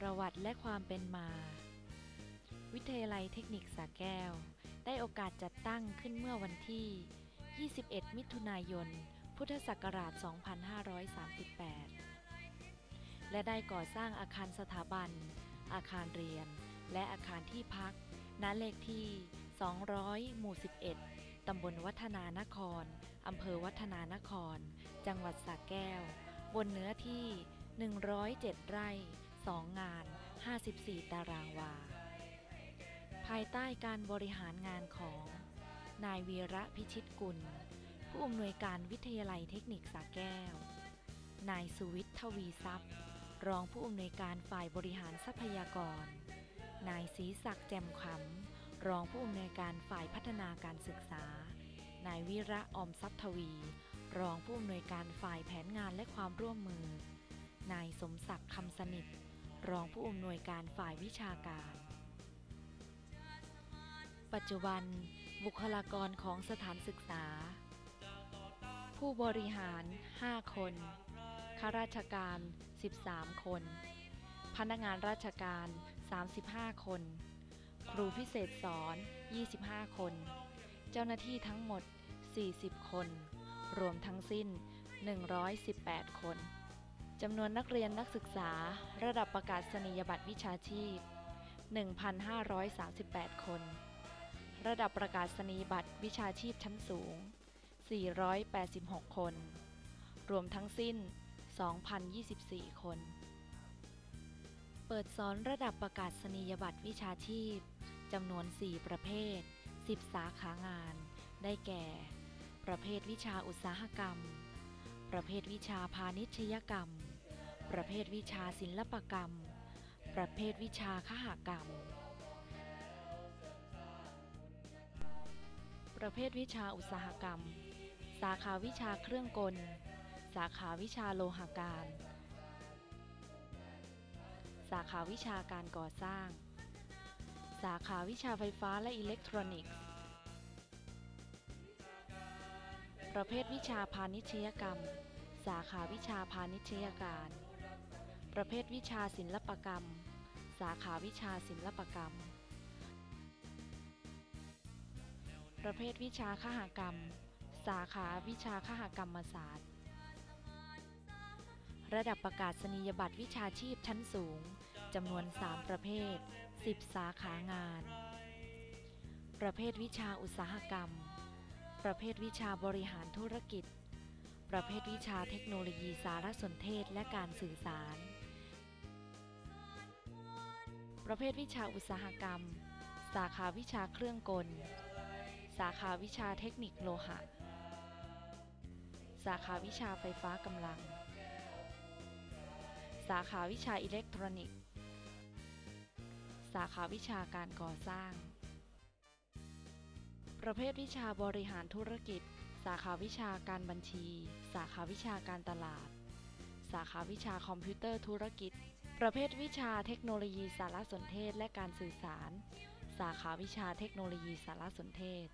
ประวัติและความเป็นมา วิทยาลัยเทคนิคสระแก้ว ได้โอกาสจัดตั้งขึ้นเมื่อวันที่ 21 มิถุนายน พุทธศักราช 2538 และได้ก่อสร้างอาคารสถาบัน อาคารเรียน และอาคารที่พัก ณ เลขที่ 200 หมู่ 11 ตำบลวัฒนานคร อำเภอวัฒนานคร จังหวัดสระแก้ว บนเนื้อที่ 107 ไร่ 2 งาน 54 ตารางวา ภายใต้การบริหารงานของ นายวีระพิชิตกุล ผู้อำนวยการวิทยาลัยเทคนิคสระแก้ว นายสุวิทย์ทวีทรัพย์ รองผู้อำนวยการฝ่ายบริหารทรัพยากร นายศรีศักดิ์แจ่มขำ รองผู้อำนวยการฝ่ายพัฒนาการศึกษา นายวิระอมทรัพย์ทวี รองผู้อำนวยการฝ่ายแผนงานและความร่วมมือ นายสมศักดิ์คำสนิท รองผู้อำนวยการฝ่ายวิชาการ ปัจจุบัน บุคลากรของสถานศึกษา ผู้บริหาร 5 คน ข้าราชการ 13 คน พนักงานราชการ 35 คน ครูพิเศษสอน 25 คน เจ้าหน้าที่ทั้งหมด 40 คน รวมทั้งสิ้น 118 คน จำนวนนักเรียนนักศึกษา ระดับประกาศนียบัตรวิชาชีพ 1,538 คน ระดับประกาศนียบัตรวิชาชีพชั้นสูง 486 คน รวมทั้งสิ้น 2,024 คน เปิดสอนระดับประกาศนียบัตรวิชาชีพจำนวน 4 ประเภท 10 สาขางาน ได้แก่ ประเภทวิชาอุตสาหกรรม ประเภทวิชาพาณิชยกรรม ประเภทวิชาศิลปกรรม ประเภทวิชาคหกรรม ประเภทวิชาอุตสาหกรรม สาขาวิชาเครื่องกล สาขาวิชาโลหการ สาขาวิชาการก่อสร้าง สาขาวิชาไฟฟ้าและอิเล็กทรอนิกส์ ประเภทวิชาพาณิชยกรรม สาขาวิชาพาณิชยการ ประเภทวิชาศิลปกรรม สาขาวิชาศิลปกรรม ประเภทวิชาคหกรรม สาขาวิชาคหกรรมศาสตร์ ระดับประกาศนียบัตรวิชาชีพชั้นสูงจำนวน 3 ประเภท 10 สาขางาน ประเภทวิชาอุตสาหกรรม ประเภทวิชาบริหารธุรกิจประเภทวิชาเทคโนโลยีสารสนเทศและการสื่อสาร ประเภทวิชาอุตสาหกรรม สาขาวิชาเครื่องกล สาขาวิชาเทคนิคโลหะ สาขาวิชาไฟฟ้ากำลัง สาขาวิชาอิเล็กทรอนิกส์ สาขาวิชาการก่อสร้าง ประเภทวิชาบริหารธุรกิจ สาขาวิชาการบัญชี สาขาวิชาการตลาด สาขาวิชาคอมพิวเตอร์ธุรกิจ ประเภทวิชาเทคโนโลยีสารสนเทศและการสื่อสาร สาขาวิชาเทคโนโลยีสารสนเทศ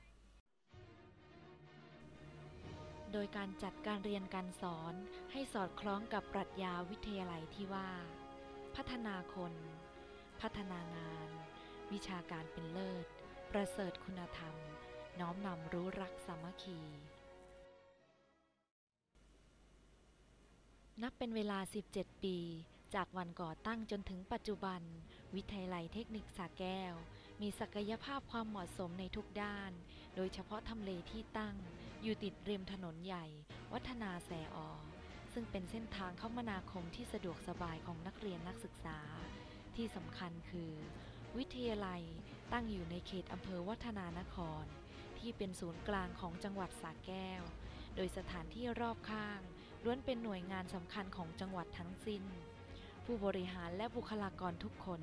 โดยการจัดการเรียนการสอนให้สอดคล้องกับปรัชญาวิทยาลัยที่ว่า พัฒนาคน พัฒนางาน วิชาการเป็นเลิศ ประเสริฐคุณธรรม น้อมนำรู้รักสามัคคีนับเป็นเวลา 17 ปี จากวันก่อตั้งจนถึงปัจจุบัน วิทยาลัยเทคนิคสาแก้ว มีศักยภาพความเหมาะสมในทุกด้าน โดยเฉพาะทำเลที่ตั้ง อยู่ติดริมถนนใหญ่ วัฒนาแสออ ซึ่งเป็นเส้นทางคมนาคมที่สะดวกสบายของนักเรียนนักศึกษา ที่สำคัญคือ วิทยาลัยตั้งอยู่ในเขตอำเภอวัฒนานคร ที่เป็นศูนย์กลางของจังหวัดสระแก้ว โดยสถานที่รอบข้างล้วนเป็นหน่วยงานสำคัญของจังหวัดทั้งสิ้น ผู้บริหารและบุคลากรทุกคน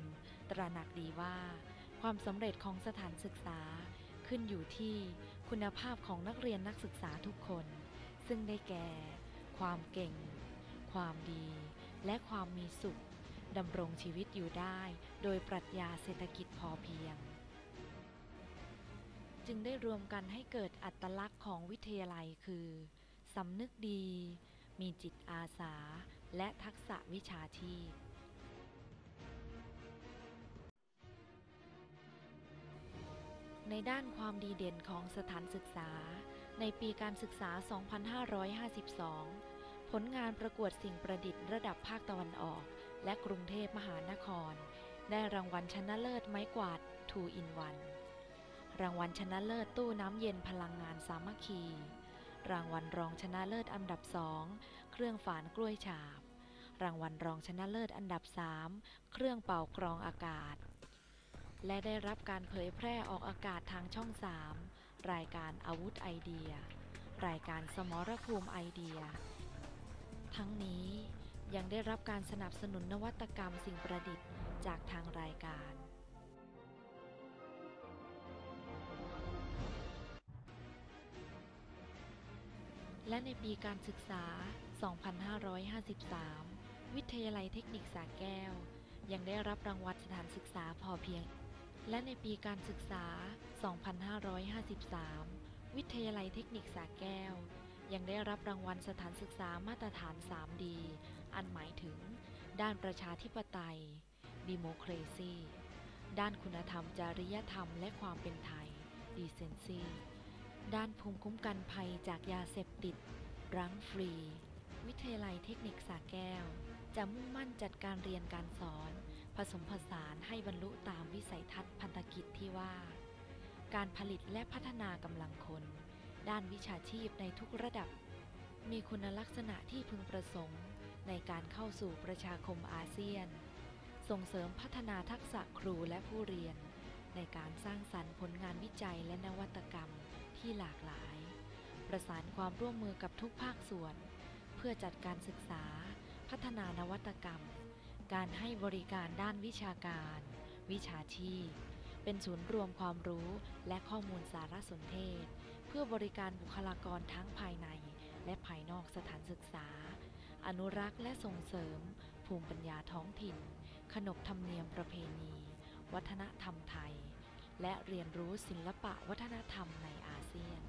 ตระหนักดีว่า ความสำเร็จของสถานศึกษา ขึ้นอยู่ที่คุณภาพของนักเรียนนักศึกษาทุกคน ซึ่งได้แก่ ความเก่ง ความดี และความมีสุขดำรงชีวิตอยู่ได้ โดยปรัชญาเศรษฐกิจพอเพียง จึงได้รวมกันให้เกิดอัตลักษณ์ของวิทยาลัยคือสำนึกดี มีจิตอาสา และทักษะวิชาชีพในด้านความดีเด่นของสถานศึกษา ในปีการศึกษา 2552 ผลงานประกวดสิ่งประดิษฐ์ระดับภาคตะวันออก และกรุงเทพมหานคร ได้รางวัลชนะเลิศไม้กวาดทูอินวันรางวัลชนะเลิศตู้น้ำเย็นพลังงานสามัคคี รางวัลรองชนะเลิศอันดับสอง เครื่องฝานกล้วยฉาบ รางวัลรองชนะเลิศอันดับ 3 เครื่องเป่ากรองอากาศ และได้รับการเผยแพร่ออกอากาศทางช่อง 3 รายการอาวุธไอเดีย รายการสมรภูมิไอเดีย ทั้งนี้ยังได้รับการสนับสนุนนวัตกรรมสิ่งประดิษฐ์จากทางรายการและในปีการศึกษา 2553 วิทยาลัยเทคนิคสาแก้ว ยังได้รับรางวัลสถานศึกษาพอเพียง และในปีการศึกษา 2553 วิทยาลัยเทคนิคสาแก้ว ยังได้รับรางวัลสถานศึกษามาตรฐาน 3D อันหมายถึง ด้านประชาธิปไตย Democracy ด้านคุณธรรมจริยธรรมและความเป็นไทย Decency ด้านภูมิคุ้มกันภัยจากยาเสพติด รังฟรี วิทยาลัยเทคนิคสาแก้ว จะมุ่งมั่นจัดการเรียนการสอน ผสมผสานให้บรรลุตามวิสัยทัศน์พันธกิจที่ว่า การผลิตและพัฒนากำลังคน ด้านวิชาชีพในทุกระดับ มีคุณลักษณะที่พึงประสงค์ ในการเข้าสู่ประชาคมอาเซียน ส่งเสริมพัฒนาทักษะครูและผู้เรียน ในการสร้างสรรค์ผลงานวิจัยและนวัตกรรมที่หลากหลาย ประสานความร่วมมือกับทุกภาคส่วน เพื่อจัดการศึกษา พัฒนานวัตกรรม การให้บริการด้านวิชาการ วิชาชีพ เป็นศูนย์รวมความรู้และข้อมูลสารสนเทศ เพื่อบริการบุคลากรทั้งภายใน และภายนอกสถานศึกษา อนุรักษ์และส่งเสริม ภูมิปัญญาท้องถิ่น ขนบธรรมเนียมประเพณี วัฒนธรรมไทย และเรียนรู้ศิลปะวัฒนธรรมในอาเซียน